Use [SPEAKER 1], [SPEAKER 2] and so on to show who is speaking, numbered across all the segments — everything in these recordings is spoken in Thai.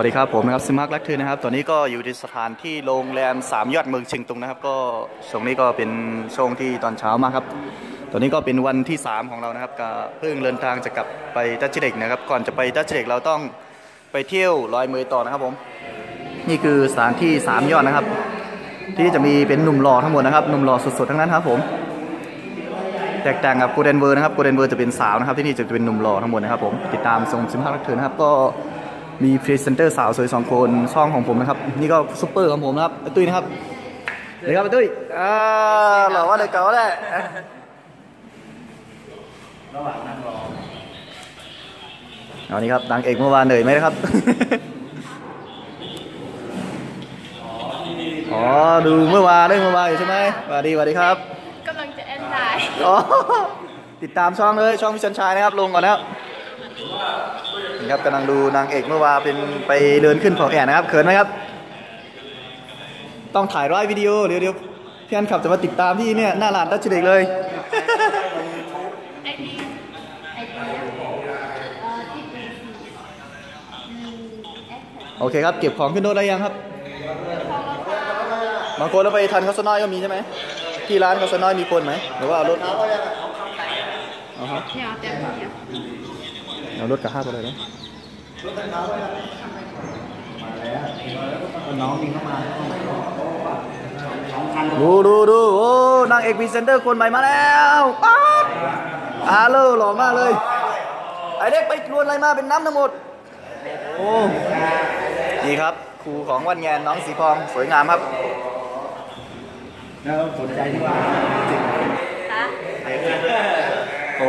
[SPEAKER 1] วัสดีครับผมนะครับซิมักลักทือนะครับตอนนี้ก็อยู่ที่สถานที่โรงแรมสามยอดเมืองเชียงตุงนะครับ ก็ช่วงนี้ก็เป็นช่วงที่ตอนเช้ามากครับ ตอนนี้ก็เป็นวันที่ 3 ของเรานะครับก็เพิ่งเดินทางจะกลับไปดัชเชเด็กนะครับ ก่อนจะไปดัชเชเด็กเราต้องไปเที่ยวลอยเมยต่อนะครับผม นี่คือสถานที่3ยอดนะครับ ที่จะมีเป็นหนุ่มหล่อทั้งหมดนะครับหนุ่มหล่อสุดๆทั้งนั้นครับผมแตกต่างกับโกลเด้นเวอร์นะครับโกลเด้นเวอร์จะเป็นสาวนะครับที่นี่จะเป็นหนุ่มหล่อทั้งหมดนะครับผมติดตามทรงซิมฮักรักเธอนะครับก็ มีพรีเซนเตอร์สาวสวยสองคนช่องของผมนะครับ นี่ก็ซุปเปอร์ของผมนะครับไอ้ตุ้ยนะครับสวัสดีครับไอ้ตุ้ยอ่าหล่อว่าเลยเก่าแหละระหว่างนั่งรอเอานี่ครับนางเอกเมื่อวานเหนื่อยไหมนะครับอ๋อดูเมื่อวานได้เมื่อวานอยู่ใช่ไหมสวัสดีสวัสดีครับ
[SPEAKER 2] กำลังจะแอนได้
[SPEAKER 1] อ๋อติดตามช่องเลยช่องพิชันชายนะครับลงก่อนนะครับนี่ ครับกำลังดูนางเอกเมื่อวานเป็นไปเดินขึ้นเผาแอนนะครับเขินไหมครับ ต้องถ่ายร้อยวิดีโอเดี๋ยวเดี๋ยวพี่อันขับจะมาติดตามพี่เนี่ยหน้าร้านดัชเด็กเลย
[SPEAKER 2] ไอดีไอดีเอ่อที่เป็นมีแอคแท็ก
[SPEAKER 1] โอเคครับเก็บของขึ้นรถได้ยังครับบางคนเราไปทันเขาสน้อยก็มีใช่ไหมที่ร้านเขาสน้อยมีคนไหมหรือว่าเอารถอ๋อฮะ
[SPEAKER 2] เนี่ยเต็มที่อะ
[SPEAKER 1] เอารถกับห้าไปเลยนะ
[SPEAKER 3] น้องนี่เข้ามา
[SPEAKER 1] ดูดูดูโอ้นางเอกพรีเซนเตอร์คนใหม่มาแล้วป๊าบอาเลอหล่อมากเลยไอเด็กไปรวนอะไรมาเป็นน้ำทั้งหมดโอ้นี่ครับครูของวันงานน้องสีพองสวยงามครับ
[SPEAKER 3] แล้วสนใจที่ว่า
[SPEAKER 2] ฮะ
[SPEAKER 1] โอ้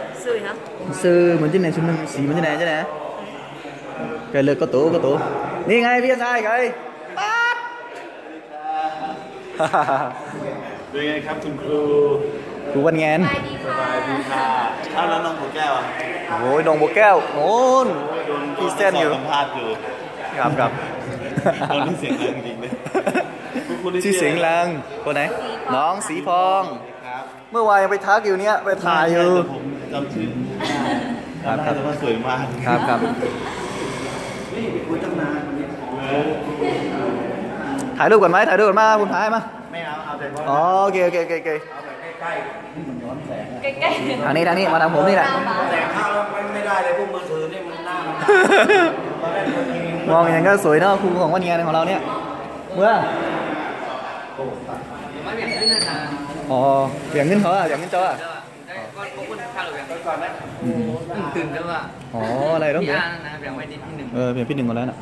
[SPEAKER 1] น
[SPEAKER 2] เด็
[SPEAKER 1] กด่วนนี่แหละอ๋อเงินเขาจะเอาลุงเขาเดี๋ยวเลยต้านดีไปผักกาต้านเขาเงี้ยพอปองมากกาต้านนั่นน่ะซื้อจะได้ผักมากก็เดือกเลยก็โตก็โตคู่กันเนี่ยสาววันงานของเนี่ย
[SPEAKER 2] ยังเปิดตันคุ้มมาก
[SPEAKER 1] ฮะ
[SPEAKER 2] เปิดตันคุ้มมากสิ
[SPEAKER 1] ซื้ออะ
[SPEAKER 2] สวยนะ
[SPEAKER 1] ซื้อเหมือนที่ไหนชุดหนึงสีเหมือนที่ไหนใช่ไหมไกเลยก็โตก็โตนี่ไงพี่ชายไงป๊าด
[SPEAKER 3] เป็นไงครับคุณครู
[SPEAKER 1] ครูวันงาน
[SPEAKER 2] ไปดีค่ะ
[SPEAKER 3] อ้าวแล้วน้องหัวแก้วอะ
[SPEAKER 1] โอ้ยดงบัวแก้วโน่น
[SPEAKER 3] โดน
[SPEAKER 1] พี่เส้นอยู่
[SPEAKER 3] สัมภาษณ์อยู่
[SPEAKER 1] ครับครับ
[SPEAKER 3] ตอนนี้เสียงดังจริงเลยคุณครูได้
[SPEAKER 1] ชื่อเสียงลังคนไหน น้องสีพอง
[SPEAKER 3] ครับ
[SPEAKER 1] เมื่อวานยังไปทักอยู่เนี้ยไปถ่ายอยู่
[SPEAKER 3] แต่ผมจำชื่อจำได้แต่ว่าสวยมาก
[SPEAKER 1] ครับครับถ่ายรูปก่อนไหมถ่ายรูปก่อนมาคุณถ่ายมา
[SPEAKER 3] ไม่เอาเอาแต่
[SPEAKER 1] อ๋อโอเคโอเคโอเคโอเค
[SPEAKER 2] ใกล้ๆ
[SPEAKER 1] ทางนี้ทางนี้มาทางผมนี่แหละ
[SPEAKER 3] แต่ข้าวไม่ได้เลยพวกมือถือนี่มันหน้ามัน
[SPEAKER 1] มองอย่างนั้นก็สวยเนาะครูของวันงานของเราเนี่ยเมื่อ อ๋ออย่างเงินเขาอะอย่างเงินเจ้าอะ
[SPEAKER 4] con có quân khá là biển từng đó mà
[SPEAKER 1] อ๋ออะไรต้อง
[SPEAKER 4] พี่
[SPEAKER 1] เดี๋ยว
[SPEAKER 4] อานะแบ่งไว้ที่ที่หนึ่ง
[SPEAKER 1] เออเปลี่ยนพี่หนึ่งก่อนแล้วน่ะ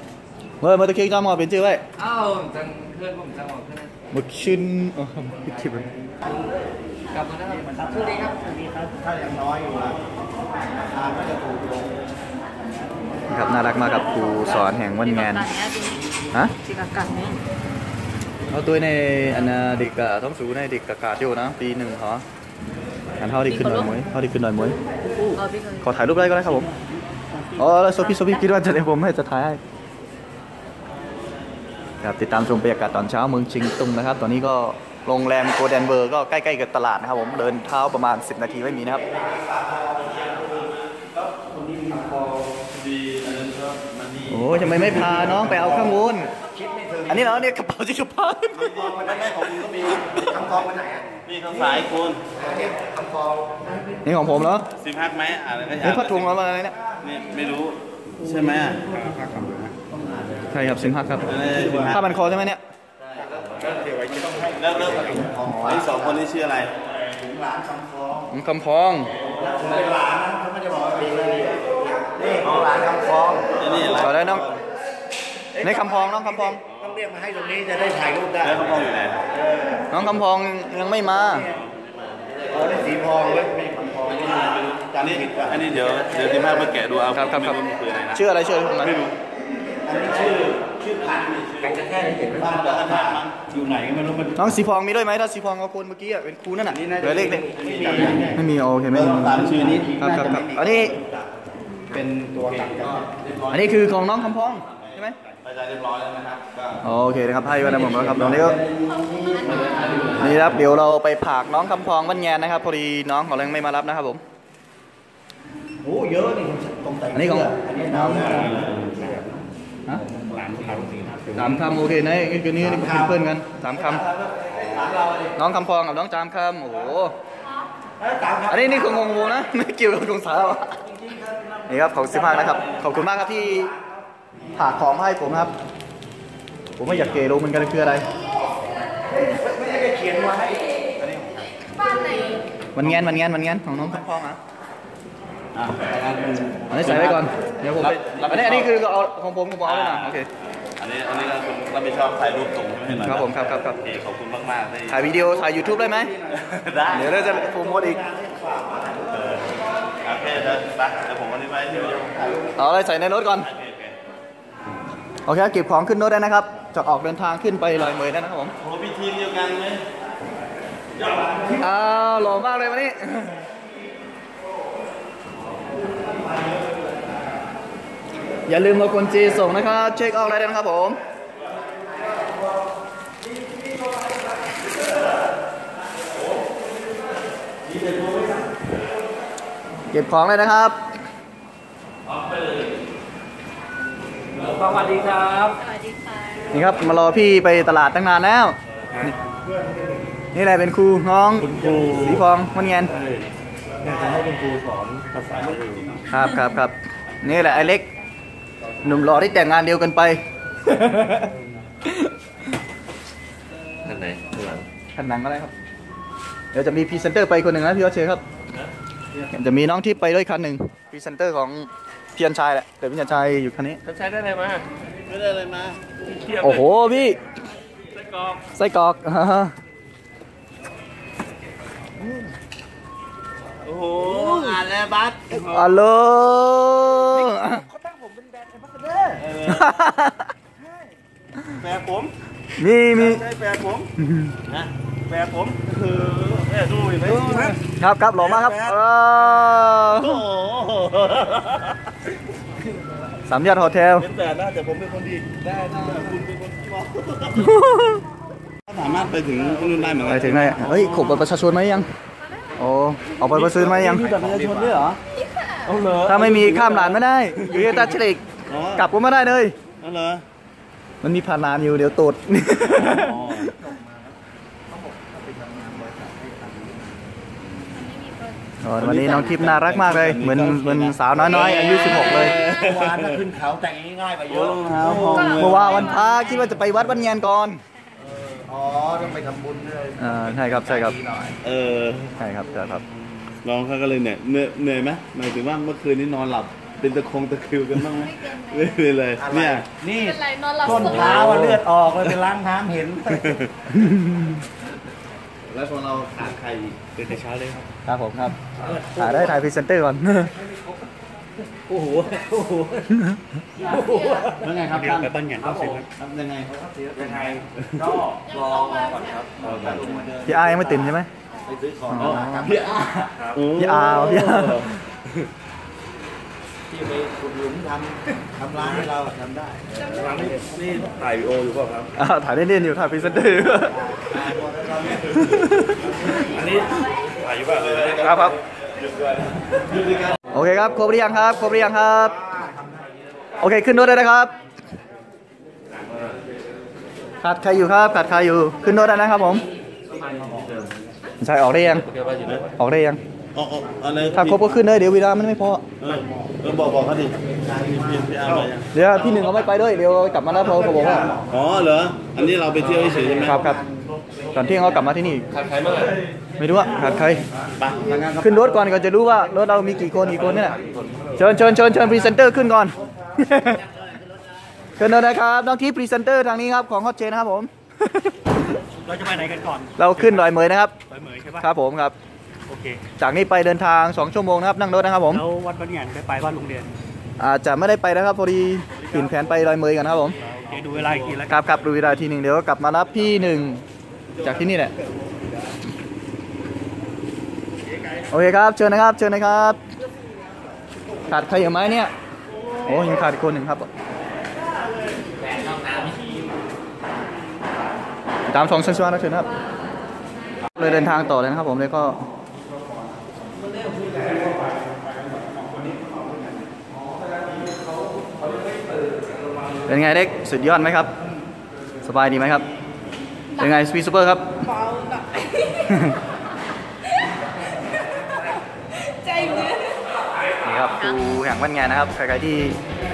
[SPEAKER 1] เมื่อเมื่อตะเคียนจอมอเป็นชื่อไว้
[SPEAKER 4] เอ้าจังเพื่อนผมจังหวะเพื่อน
[SPEAKER 1] มึกชินอ๋อพิทิบ
[SPEAKER 4] กลับมาแล้วครับสวัสดีครับสวัสดีครับ
[SPEAKER 3] ถ้ายังน้อยอยู่อะราคาก็จะถูกลง
[SPEAKER 1] ครับน่ารักมากกับครูสอนแห่งวันงานฮะ
[SPEAKER 2] chị cả cẳng nhé
[SPEAKER 1] เเอาตัวในอันเด็กกะท้องสูในเด็กกะกาดอยู่นะปีหนึ่งเหรออันเท่าที่ขึ้นหน่อยมวยเท่าที่ขึ้นหน่อยมวยขอถ่ายรูปได้ก็ได้ครับผมอ๋อแล้วโซฟี่โซฟี่คิดว่าจะได้ผมให้จะถ่ายให้ครับติดตามชมบรรยากาศตอนเช้าเมืองชิงตุงนะครับ ตอนนี้ก็โรงแรมโกลเด้นเบอร์ก็ใกล้ๆกับตลาดนะครับผมเดินเท้าประมาณ 10 นาทีไม่มีนะครับโอ้ยทำไมไม่พาน้องไปเอาข้างบน อันนี้เหรอเนี่ยกระเป๋าจิกระเป๋า
[SPEAKER 3] มันได้ของคุณก็มีคำทองไปไหนอะนี่ข้างซ้ายคุณคำทอง
[SPEAKER 1] นี่ของผมเหรอ
[SPEAKER 3] สิบพักไหมอะไรก็อยา
[SPEAKER 1] นี่
[SPEAKER 3] ก
[SPEAKER 1] พัดถุงเอามาอะไรเนี่ย
[SPEAKER 3] นี่ไม่รู้ใช่ไหมอะ
[SPEAKER 1] ใช่ครับสินพักครับ
[SPEAKER 3] อันนี้สิบ
[SPEAKER 1] ผ้า
[SPEAKER 3] ห้า
[SPEAKER 1] บันคอใช่ไหมเนี่ย
[SPEAKER 3] แล้วแล้วไอ้สองคนนี้ชื่ออะไร
[SPEAKER 1] อืมคำพอง
[SPEAKER 3] นี่ของหลานคำฟองนี่อะไร
[SPEAKER 1] ขอได้น้องในคำพองน้องคำพอง
[SPEAKER 3] ต้อง เรียกมาให้ตรงนี้จะได้ถ่ายรูปได้แล้วคำฟองอยู่ไหน
[SPEAKER 1] น้องคำพองยังไม่มา
[SPEAKER 3] อ๋อนี่สีทองเว้ยไม่คำฟองนี่จำผิดป่ะอันนี้เดี๋ยวเดี๋ยวที่แม่มาแกะดูเอา
[SPEAKER 1] ครับครับครับ
[SPEAKER 3] ไม่มันคืออะไรนะ
[SPEAKER 1] ชื่ออะไรชื่ออะไร
[SPEAKER 3] ไม่รู้อันนี้ชื่อชื่อพันธุ์นี่ชื่อจะแค่เห็นบ้านเกิดอาหารมันอยู่ไหนก็ไม่รู้มัน
[SPEAKER 1] น้องสีพองมีด้วยไหมถ้าสีพองเอาคนเมื่อกี้อะเป็นครูนั่นน่ะเหลือเลขเนี่ย
[SPEAKER 3] ไม่มี
[SPEAKER 1] ไม่มีโอเคไม่มี
[SPEAKER 3] ตามชื่อนี้
[SPEAKER 1] ครับครับครับอันนี้
[SPEAKER 3] เป็นตัวหลักก็เรียบร้อย
[SPEAKER 1] อันนี้คือของน้องคำพองใช่ไหม
[SPEAKER 3] ไปใจเรียบร้อยแล้วนะครับก็
[SPEAKER 1] โอเคนะครับให้ไว้ในผมแล้วครับตอนนี้ก็นี่ครับเดี๋ยวเราไปผากน้องคำพองวันแยนนะครับพอดีน้องเขายังไม่มารับนะครับผม
[SPEAKER 3] โอ้เยอะนี่ตรงแต่
[SPEAKER 1] อันนี้ของ
[SPEAKER 3] อันนี้น้อง
[SPEAKER 1] ฮะ
[SPEAKER 3] หลานเขาสิครับ
[SPEAKER 1] สามคำโอเคนะนี่คือนี้นี่เป็นเพื่อนกันสามคำน้องคำพองกับน้องจามคำโอ้โหอันนี้นี่คืองงๆนะไม่เกี่ยวกับกงสาวอะนี่ครับของสิบห้านะครับขอบคุณมากครับที่ ผากของมาให้ผมนะครับ ผมไม่อยากเกรู้เหมันกันคืออะไร
[SPEAKER 2] บ้านไหน
[SPEAKER 1] มันแงนมันแงนมันแงนของน้องคำพองอะ
[SPEAKER 3] อะ
[SPEAKER 1] อันนี้ใส่ไว้ก่อน เดี๋ยวผมไปอันนี้อันนี้คือเอาของผมผมเอาเลยนะโอเค
[SPEAKER 3] อันนี้อันนี้ก็คุณรับผิดชอบถ่ายรูปส่งใช่ไหม
[SPEAKER 1] ครับผมครับครับครับ
[SPEAKER 3] โอเคขอบคุณมากมากๆที่
[SPEAKER 1] ถ่ายวิดีโอถ่าย YouTube ได้ไหม
[SPEAKER 3] ได้
[SPEAKER 1] เดี๋ยวเราจะโปรโมทอีก
[SPEAKER 3] เออโอเคเดี๋ยวไปเดี๋ยวผมวันนี้ไปเดี๋ยวถ่ายรูป
[SPEAKER 1] เอาอะไรใส่ในรถก่อน
[SPEAKER 3] โอเคโอเค
[SPEAKER 1] โอเคเก็บของขึ้นรถได้นะครับ จะออกเดินทางขึ้นไปลอยเมยได้นะครับผม
[SPEAKER 3] โอ้พี่ทีมเดียวกันไหม
[SPEAKER 1] อ้าวหล่อมากเลยวันนี้อย่าลืมเอาคนจีส่งนะครับ เช็คออกอะไรได้นะครับผมเก็บของเลยนะครับ
[SPEAKER 4] สวัสดีครับ
[SPEAKER 2] สวัสดีค่ะ
[SPEAKER 1] นี่ครับมารอพี่ไปตลาดตั้งนานแล้ว นี่นี่แหละเป็นครูน้องสีฟองมันเงียน
[SPEAKER 3] อยากจะให้เป็นครูสอนภาษาบาลี
[SPEAKER 1] ครับครับครับนี่แหละไอเล็ก หนุ่มหล่อที่แต่งงานเดียวกันไป
[SPEAKER 3] ท่านไหนข้างหลัง
[SPEAKER 1] ขันหนังก็ได้ครับ เดี๋ยวจะมีพรีเซนเตอร์ไปคนหนึ่งนะพี่วัชเชยครับ จะมีน้องที่ไปด้วยคันหนึ่งพรีเซนเตอร์ของ พี่ยันชัยแหละแต่พี่ยันชัยอยู่คันนี้
[SPEAKER 4] ท่านใช้ได้อะไรมา
[SPEAKER 3] ไม่ได้เลยมา
[SPEAKER 4] เทียบ
[SPEAKER 1] โอ้โหพี่
[SPEAKER 4] ไส้กรอก
[SPEAKER 1] ไส้กรอกอ่าฮะ
[SPEAKER 3] โอ้โหอ่านแล้วบัส
[SPEAKER 1] อัลโหล
[SPEAKER 3] แฟนผม
[SPEAKER 1] มีมี
[SPEAKER 3] ใช่แฟนผมนะแฟนผมคือเนี่ยดูเห็นไหมเห็นไหม
[SPEAKER 1] ครับครับหล่อมากครับเออ
[SPEAKER 3] โอ้โห
[SPEAKER 1] สามยอดโฮเทล
[SPEAKER 3] เป็นแต่นะแต่ผมเป็นคนดีได้ได้คุณเป็นคนที่บอกสามารถไปถึงนู่นได้เหมือน
[SPEAKER 1] ไป
[SPEAKER 3] กัน
[SPEAKER 1] ถึงไหนเฮ้ยขบบัตรประชาชนไหมยังโอ้เอาบัตรประชาชนไหมยัง
[SPEAKER 3] มีบัตรประชาชนด้วยเหรอเอาเหรอ
[SPEAKER 1] ถ้าไม่มีข้ามด่านไม่ได้อยู่ที่ตาเฉลิก
[SPEAKER 3] อ๋อก
[SPEAKER 1] ลับก็ไม่ได้เลย
[SPEAKER 3] เอาเหรอ
[SPEAKER 1] มันมีผ่านด่านอยู่เดี๋ยวตด
[SPEAKER 3] อ๋อ
[SPEAKER 1] อ๋อ วันนี้น้องทิพย์น่ารักมากเลย เหมือนเหมือนสาวน้อยๆอายุ 16 เลย
[SPEAKER 3] เมื่อวานถ้าขึ้นเขาแต่งง่ายๆไปเยอะรองเท้าพอง
[SPEAKER 1] เมื่อวานวันพระคิดว่าจะไปวัดวันเงียนก่อน
[SPEAKER 3] อ๋อต้องไปทำบุญด้วย
[SPEAKER 1] อ่าใช่ครับใช่ครับ
[SPEAKER 3] เออ
[SPEAKER 1] ใช่ครับใช่ครับ
[SPEAKER 3] น้องเขาก็เลยเหนื่อยเหนื่อยเหนื่อยไหมหมายถึงว่าเมื่อคืนนี้นอนหลับเป็นตะคงตะคริวกันบ้างไหมไม่เป็นเลยเนี่ย
[SPEAKER 2] นี่เป็นไรนอนหลับ
[SPEAKER 3] ต้น
[SPEAKER 2] สบา
[SPEAKER 3] เท้ายอะเลือดออกเลยไปล้างน้ำเห็น แล้วพอเราขาดใครอีกเป็นแต่เช้าเลยครับ
[SPEAKER 1] ครับผมครับถ่ายได้ถ่ายพรีเซนเตอร์ก่อน
[SPEAKER 3] โอ้โห โอ้โหแล้วไงครับตั้งแต่ต้นหยันต้องเสร็จครับยังไงยังไงก็รอก่อนครับรอก่อน
[SPEAKER 1] พี่อายังไม่ตื่นใช่ไหม
[SPEAKER 3] ไปซื้อของพี่อา
[SPEAKER 1] พี่อาพี่อา
[SPEAKER 3] ที่ไปขุดหลุมทำทำร้านให้เราทำได้
[SPEAKER 4] นี่ถ่ายวีโออยู่เปล่าครับ
[SPEAKER 1] อ่าถ่ายเล่นๆอยู่ถ่ายพรีเซนเตอร์อยู่
[SPEAKER 4] อันนี้ ถ่ายอยู่เปล่าเลย
[SPEAKER 1] ครับครับโอเคครับครบหรือยังครับครบหรือยังครับ โอเคขึ้นรถได้นะครับขาดใครอยู่ครับขาดใครอยู่ขึ้นรถได้นะครับผมใช่ออกได้ยังออกได้ยัง
[SPEAKER 3] อ๋ออ๋ออะไร
[SPEAKER 1] ถ้าครบก็ขึ้นเลยเดี๋ยวเวลามันไม่พอ
[SPEAKER 3] เออเออบอกบอกเขาดิพี่พี่อามายัง
[SPEAKER 1] เดี๋ยวพี่หนึ่งเขาไม่ไปด้วยเดี๋ยวกลับมาแล้วเขาเขาบอกว่า
[SPEAKER 3] อ๋อเหรออันนี้เราไปเที่ยวเฉยๆใช่ไหม
[SPEAKER 1] ครับครับ ตอนเที่ยงเขากลับมาที่นี่
[SPEAKER 4] ขาดใครบ้างอะ
[SPEAKER 1] ไม่รู้ว่าขาดใคร
[SPEAKER 3] ไปทางงานครับ
[SPEAKER 1] ขึ้นรถก่อนก็จะรู้ว่ารถเรามีกี่คนกี่คนนี่แหละเชิญเชิญเชิญเชิญพรีเซนเตอร์ขึ้นก่อน เชิญเลยนะครับน้องที่พรีเซนเตอร์ทางนี้ครับของฮอตเชนนะครับผม
[SPEAKER 5] เราจะไปไหนกันก่อน
[SPEAKER 1] เราขึ้นดอยเหมยนะครับ
[SPEAKER 5] ไปเหมยใช่ปะ
[SPEAKER 1] ครับผมครับ
[SPEAKER 5] โอเค
[SPEAKER 1] จากนี้ไปเดินทาง 2 ชั่วโมงนะครับนั่งรถนะครับผม
[SPEAKER 5] แล้ววัดบ้านหยันได้ไปบ้านโรงเรียน
[SPEAKER 1] อาจจะไม่ได้ไปนะครับพอดี
[SPEAKER 5] พอดี
[SPEAKER 1] เปลี่ยนแผนไปลอยเมยกันนะครับผม
[SPEAKER 5] โอเคดูเวลาอีกทีแล้ว
[SPEAKER 1] ครับครับดูเวลาทีหนึ่งเดี๋ยวกลับมารับพี่หนึ่ง จากที่นี่แหละ โอเคครับ เชิญนะครับ เชิญนะครับ ขาดใครอยู่ไหมเนี่ย โอ้ยังขาดอีกคนหนึ่งครับตามชองเชิญชวนนะเชิญครับ เลยเดินทางต่อเลยนะครับผมเลยก็เป็นไงเด็กสุดยอดไหมครับ สบายดีไหมครับ เป็นไงสปีดซูเปอร์ครับ
[SPEAKER 2] ใจเย็น
[SPEAKER 1] นี่ครับครูแห่งวันงานนะครับใครๆที่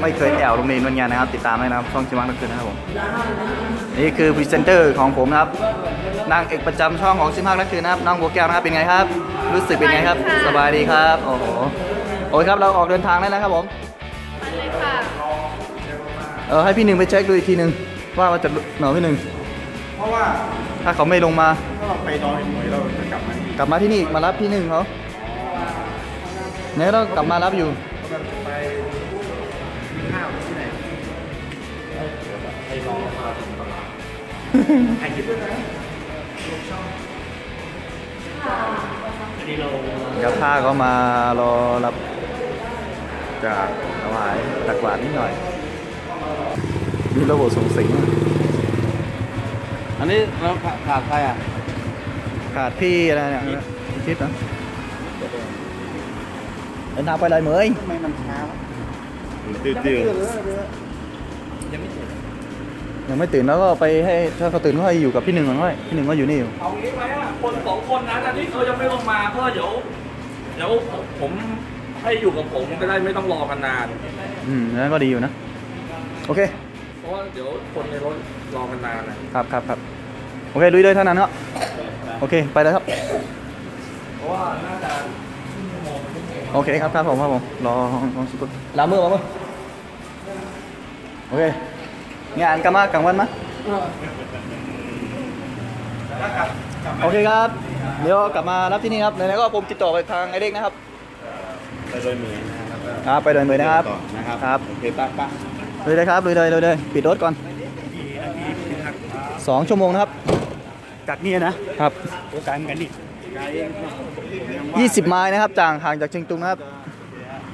[SPEAKER 1] ไม่เคยแอวโรงเรียนวันงานนะครับ ติดตามได้นะครับช่องชิมังนักคืนนะครับผมนี่คือพรีเซนเตอร์ของผมนะครับนางเอกประจำช่องของชิมังนักคืนนะครับน้องบัวแก้วนะครับเป็นไงครับ รู้สึกเป็นไงครับ สบายดีครับโอ้โหโอ้ยครับเราออกเดินทางได้แล้วครับผม
[SPEAKER 2] มาเลยค่ะ
[SPEAKER 1] เออให้พี่หนึ่งไปเช็คดูอีกทีหนึ่งว่ามันจะหนอพี่หนึ่ง
[SPEAKER 3] เพ ราะว่า
[SPEAKER 1] ถ้าเขาไม่ลงมา
[SPEAKER 3] ถ้าเราไปดอยหมวยเราจะกลับมาที่
[SPEAKER 1] กลับมาที่นี่อีกมารับพี่หนึ่งเขาเนี่ยต้องกลับมารับอยู่
[SPEAKER 3] เราจะไปกินข้าวที่ไหน
[SPEAKER 5] อันนี้เรา
[SPEAKER 1] เดี๋ยวข้าก็มารอรับจากถวายตักบาตรนิดหน่อยนี่ระบบส่งสิง
[SPEAKER 3] อันนี้เราขาดใครอะ
[SPEAKER 1] ขาดพี่อะไรเนี่ยคิดนะเดินทางไปเลยเหมย
[SPEAKER 3] ทำไมมันช้า
[SPEAKER 4] ตื่นตื่น
[SPEAKER 1] ยังไม่ตื่นแล้วก็ไปให้ถ้าเขาตื่นก็ให้อยู่กับพี่หนึ่งก่อนก็ได้พี่หนึ่งก็อยู่นี่อยู่
[SPEAKER 6] เอางี้ไหมอะคนสองคนนั้นอันนี้เขายังไม่ลงมาเพราะว่าเดี๋ยวเดี๋ยวผมให้อยู่กับผมก็ได้ไม่ต้องรอกันนาน
[SPEAKER 1] อืมนั้นก็ดีอยู่นะ โอเค
[SPEAKER 6] เพ ราะว่าเดี๋ยวคนในรถรอกันนานนะครับ
[SPEAKER 1] ครับครับโอเคลุยเลยเท่านั้นเนาะโอเคไปเลยครับ
[SPEAKER 6] เพราะว่าน่าจะ
[SPEAKER 1] โอเคครับครับผมครับผมรอรอสุดลามือมามือโอเคงานกันมากลางวันมะโอเคครับ เดี๋ยวกลับมารับที่นี่ครับไหนๆก็ผมติดต่อไปทางไอเด็กนะครับ
[SPEAKER 3] ไปดอยหมวยนะครับ
[SPEAKER 1] ครับไปเดินเลยนะครับ
[SPEAKER 3] ต่อนะครับ
[SPEAKER 1] ครับ
[SPEAKER 3] โอเคป้าป้า
[SPEAKER 1] ลุยเลยครับลุยเลยลุยเลยปิดรถก่อนสองชั่วโมงนะครับ
[SPEAKER 5] จากนี่นะครับโอกาสเหมือนกันนี่
[SPEAKER 1] 20ไมล์นะครับจากห่างจากเชียงตุงนะครับ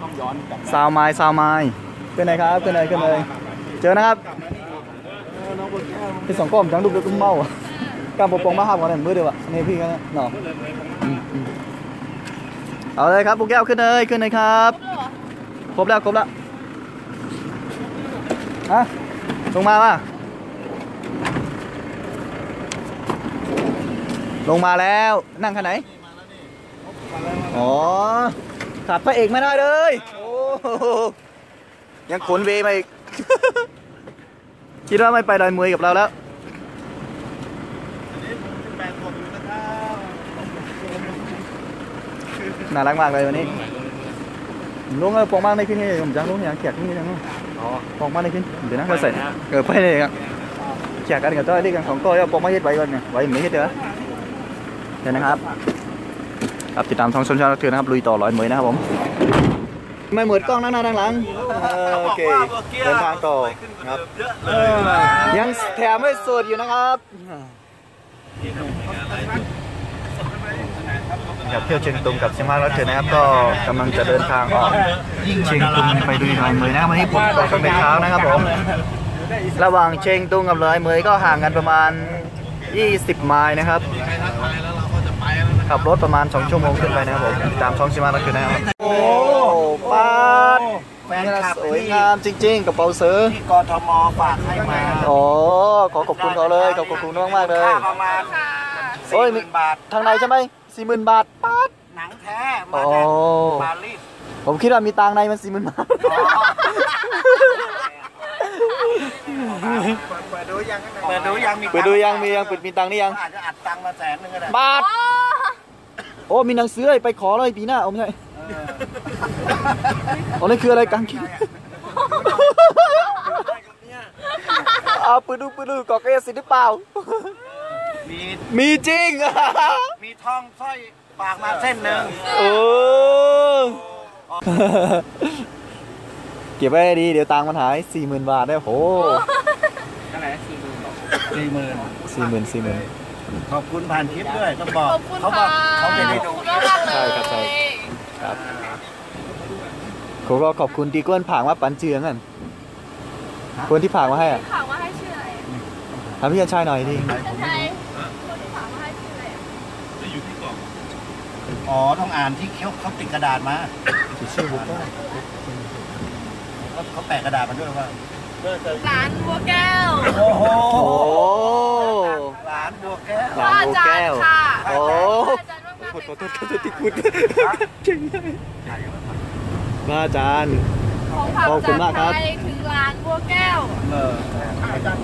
[SPEAKER 3] ต้องย้อนกลับ
[SPEAKER 1] ซาวไมล์ซาวไมล์ขึ้นเลยครับขึ้นเลยขึ้นเลยเจอนะครับพี่สองก้อมจังลูกเด็กกุ้งเมาอะกล้ามปกปองมาห้ามกันหนึ่งมือเดียวอะนี่พี่กันหน่ออืมอืมเอาเลยครับปุ๊กแก้วขึ้นเลยขึ้นเลยครับครบแล้วครบแล้ว ฮะลงมาป่ะลงมาแล้วนั่งคันไหนอ๋อขาดพระเอกไม่ได้เลยโอ้ยังขนเวมาอีกคิดว่าไม่ไปดอยมวยกับเราแล้วน่ารักมากเลยวันนี้ลุงเออปองมากในขึ้นนี่ผมจังลุงอยากแขกขึ้นนี่จังลุง ปองมากในขึ้นเดี๋ยวนะเราใส่เออไปเลยครับแขกกันกับตัวที่กันของตัวเอาปองมาเฮ็ดไว้ก่อนเนี่ยไว้ไม่เฮ็ดเด้อเดี๋ยวนะครับครับติดตามช่องชนชาติเถื่อนนะครับลุยต่อร้อยเหมยนะครับผมไม่เหมือนกล้องนั่งหน้าด้านหลังเออโอเคเดินทางต่อครับยังแถมไม่สุดอยู่นะครับ ครับเที่ยวเชียงตุงกับเชียงมากแล้วเถื่อนนะครับ ก็กำลังจะเดินทางออกเชียงตุงไปดูดอยเหมยนะครับวันนี้ผมไปตอนเช้านะครับผมระหว่างเชียงตุงกับดอยเหมยก็ห่างกันประมาณ 20 ไมล์นะครับขับรถประมาณ 2 ชั่วโมงขึ้นไปนะครับผมติดตามช่องชิมาแล้วคือนะครับโอ้ปาด
[SPEAKER 3] แฟนคลับ
[SPEAKER 1] สวยงามจริง ๆกับเป๋าซื้อ
[SPEAKER 3] ที่กทมฝากให้มา
[SPEAKER 1] โอ้ขอขอบคุณเขาเลยขอบคุณน้องมากๆเลย
[SPEAKER 3] ค่าประมาณ
[SPEAKER 1] โอ้
[SPEAKER 3] สี่
[SPEAKER 1] ย
[SPEAKER 3] หมื่นบาท
[SPEAKER 1] ทางในใช่ไหมสี่หมื่นบาทปาด
[SPEAKER 3] หนังแท้
[SPEAKER 1] โอ้
[SPEAKER 3] มาจากปารีส
[SPEAKER 1] ผมคิดว่ามีตังค์ในมันสี่หมื่นบาท
[SPEAKER 3] เปิดดูยังเปิดดูยังมี
[SPEAKER 1] ไปดูยังมียังปิดมีตังค์นี่ยัง
[SPEAKER 3] อาจจะอัดตังค์มาแสนหนึงก็ได้
[SPEAKER 1] บาท โอ้ มีหนังสือไปขอเลยปีหน้าโอ้ไม่ใช่โอ้นี่คืออะไรกังคิวเอาไปดูไปดูกอกเอสิหรือเปล่า
[SPEAKER 3] มี
[SPEAKER 1] มีจริง
[SPEAKER 3] มีทองสร้อยฝากมาเส้นหนึ่ง
[SPEAKER 1] โอ้เก็บไว้ให้ดี เดี๋ยวตังค์มันหายสี่หมื่นบาทได้โห
[SPEAKER 3] เท่าไหร่สี่หมื่นบอก
[SPEAKER 5] สี่หมื่น
[SPEAKER 1] สี่หมื่นสี่หมื่น
[SPEAKER 5] ขอบคุณผ่านคลิปด้วยต้องบอก
[SPEAKER 2] ขอบคุณ
[SPEAKER 5] เขาบ
[SPEAKER 2] ค่ะ
[SPEAKER 5] อกเขาจะได้
[SPEAKER 2] ขอบคุณมากๆเลย
[SPEAKER 1] ใช่ครับใช่ครับเขาก็ขอบคุณที่ก้นผางว่าปันเจืองอะคนที่ผางมาให้อะ
[SPEAKER 2] ถามว่าให้ชื่ออะไร
[SPEAKER 1] ถามพี่ยันชายหน่อยดิ
[SPEAKER 2] ฉันใช่คนที่ถามว่าให้ชื่ออะไร
[SPEAKER 5] อ๋อ ต้องอ่านที่เขาเขาติดกระดาษมา
[SPEAKER 1] ชื่อบุ๊ก
[SPEAKER 5] เขาเขาแปะกระดาษมาด้วยว่า
[SPEAKER 2] ร้านบัวแก้ว
[SPEAKER 5] โอ้โห
[SPEAKER 1] โอ้
[SPEAKER 5] หลานบัวแก้ว
[SPEAKER 1] หลานบัวแก้ว
[SPEAKER 2] ค่ะ
[SPEAKER 1] โอ้
[SPEAKER 2] อาจารย์มากๆ
[SPEAKER 1] ขอโทษ
[SPEAKER 2] เลย
[SPEAKER 1] ขอ
[SPEAKER 2] ค่ะ
[SPEAKER 1] โทษที่พูดเก่งมากพระอาจารย์
[SPEAKER 2] ของฝาก
[SPEAKER 1] ขอบคุณมากครับ
[SPEAKER 2] จากไทยถึงร้านบัวแก้ว
[SPEAKER 5] เอออาจารย์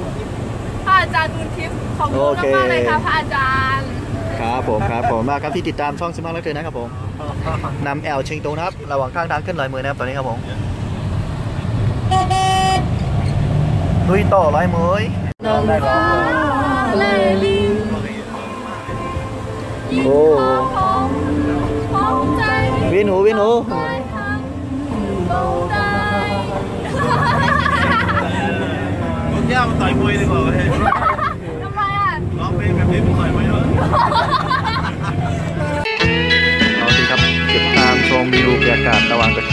[SPEAKER 2] พระอาจารย์บุญทิพย์ขอบคุณมากๆเลยค่ะพระอาจารย์
[SPEAKER 1] ครับผมครับผมมากครับที่ติดตามช่องซิมาแล้วเธอนะครับผมนำแอลเชิงตรงนะครับ ระหว่างข้างทางขึ้นลอยมือนะครับตอนนี้ครับผมลุยต่อลอยมือ
[SPEAKER 5] ได้ร้องเลย
[SPEAKER 2] ลลี
[SPEAKER 1] โอ้วินหูวินหู
[SPEAKER 2] ไปทางเบาได้
[SPEAKER 5] บัวแก้วมันต่อยมวยดีกว่าเว้ย
[SPEAKER 2] ทำไมอะ
[SPEAKER 5] ร้อง เพลงแบบนี้มันต่อยมวยเยอะ
[SPEAKER 1] เอาสิครับเก็บตามชมวิวบรรยากาศ
[SPEAKER 7] ระหว่างจาก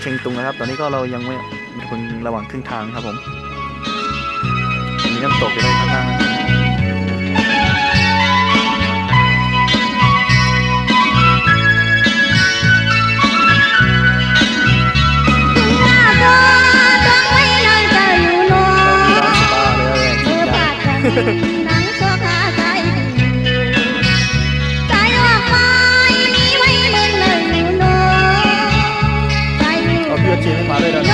[SPEAKER 1] เชียงตุงนะครับ ตอนนี้ก็เรายังไม่ถึงระหว่างครึ่งทางครับผม มีน้ำตกอยู่
[SPEAKER 7] ใน
[SPEAKER 1] ข้างๆ呵呵。 อ
[SPEAKER 7] ยู่เอา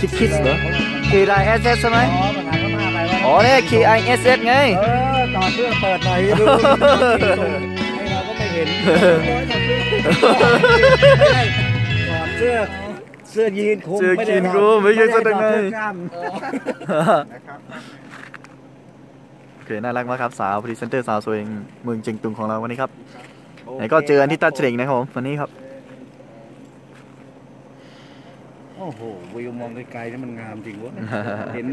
[SPEAKER 7] คิ
[SPEAKER 1] ดคิดเห
[SPEAKER 7] รอ
[SPEAKER 1] K I S S ใช่ไหม
[SPEAKER 5] อ๋อภาษาพม่าไปว่า
[SPEAKER 1] อ๋อเนี่ย K I S S ไง
[SPEAKER 5] เออต่อเสื้อเปิดหน่อยดูให้เราก็ไม่เห็นถอดเสื้อเสื้อยีนคุม
[SPEAKER 1] เสื้อ
[SPEAKER 5] ไม่ได้
[SPEAKER 1] ยีน
[SPEAKER 5] ถอด
[SPEAKER 1] คุมไม่ใช่เสื้อ
[SPEAKER 5] ด้ถอด
[SPEAKER 1] ใน
[SPEAKER 5] เสื้อกล้าม
[SPEAKER 1] โอเคน่ารักมากครับสาวพรีเซนเตอร์สาวสวยเมืองเชียงตุงของเราวันนี้ครับไหนก็เจอกันที่ตัดเฉลงนะครับผมวันนี้ครับ
[SPEAKER 5] โอ้อ้โหวิวมองไกลๆนี่มันงามจริงเวะเห็น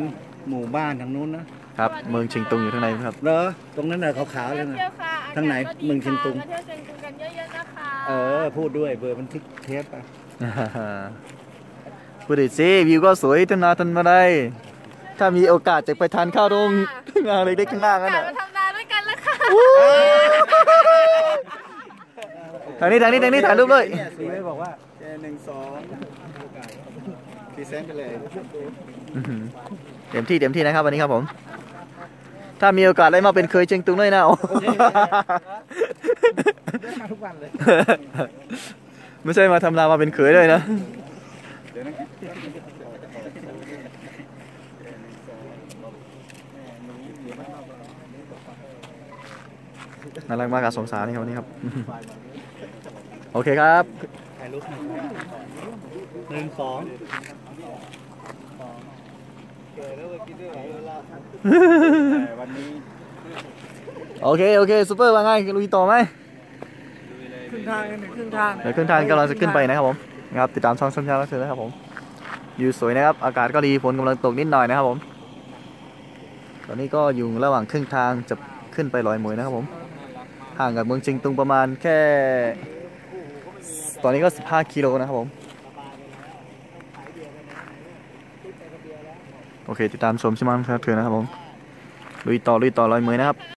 [SPEAKER 5] หมู่บ้านทางนู้นนะครับ
[SPEAKER 1] เมืองเชียงตุงอยู่ข้างในครับ
[SPEAKER 5] เหรอตรงนั้นน่ะขาวๆเลยนะ
[SPEAKER 2] เที่ยวค่ะ
[SPEAKER 5] ทางไหน
[SPEAKER 2] อากาศก็ดี
[SPEAKER 5] เมืองเชียงตุง
[SPEAKER 2] ค่ะมาเที่ยวเชียงตุงกันเยอะๆนะคะ
[SPEAKER 5] เออพูดด้วยเบอร์บันทึกเทปอะ
[SPEAKER 1] พูดดิสิวิวก็สวยทันนาทันมาได้ถ้ามีโอกาสจะไปทานข้าวตรงงานเล็กๆข้างหน้างั้น
[SPEAKER 2] กลับ
[SPEAKER 1] น่ะ
[SPEAKER 2] มาทำนาด้วยกันแล้วค่ะ
[SPEAKER 1] ทางนี้ทางนี้ทางนี้ถ่ายรูปเลย
[SPEAKER 5] สีไม่บอกว่า
[SPEAKER 3] หนึ่งสอง พรีเซนต์ไปเลย
[SPEAKER 1] อื้อหือเต็มที่เต็มที่นะครับวันนี้ครับผม ถ้ามีโอกาสได้มาเป็นเคยเชียงตุงด้วยนะโอ้
[SPEAKER 3] ได้มาทุกวันเลย
[SPEAKER 1] ไม่ใช่มาทำนามาเป็นเคยด้วยนะน่ารักมากกับสงสารนี่ครับวันนี้ครับ โอเคครับ
[SPEAKER 5] ถ่ายรูปหนึ่งหนึ่งสอง
[SPEAKER 3] วันนี้
[SPEAKER 1] โอเค โอเคซูเปอร์ว่าไงลุยต่อไหม
[SPEAKER 3] ครึ่งทางหนึ่งครึ่งทาง
[SPEAKER 1] เดี๋ยวขึ้นทางกำลังจะขึ้นไปนะครับผมนะครับติดตามช่องช่องชาติรับเชิญนะครับผมอยู่สวยนะครับ อากาศก็ดีฝนกำลังตกนิดหน่อยนะครับผม ตอนนี้ก็อยู่ระหว่างครึ่งทางจะขึ้นไปลอยหมวยนะครับผม ห่างกับเมืองเชียงตุงประมาณแค่ ตอนนี้ก็ 15 กิโลนะครับผม โอเค ติดตามชมชิมันครับเถือนะครับผมลุยต่อลุยต่อลอยมือนะครับ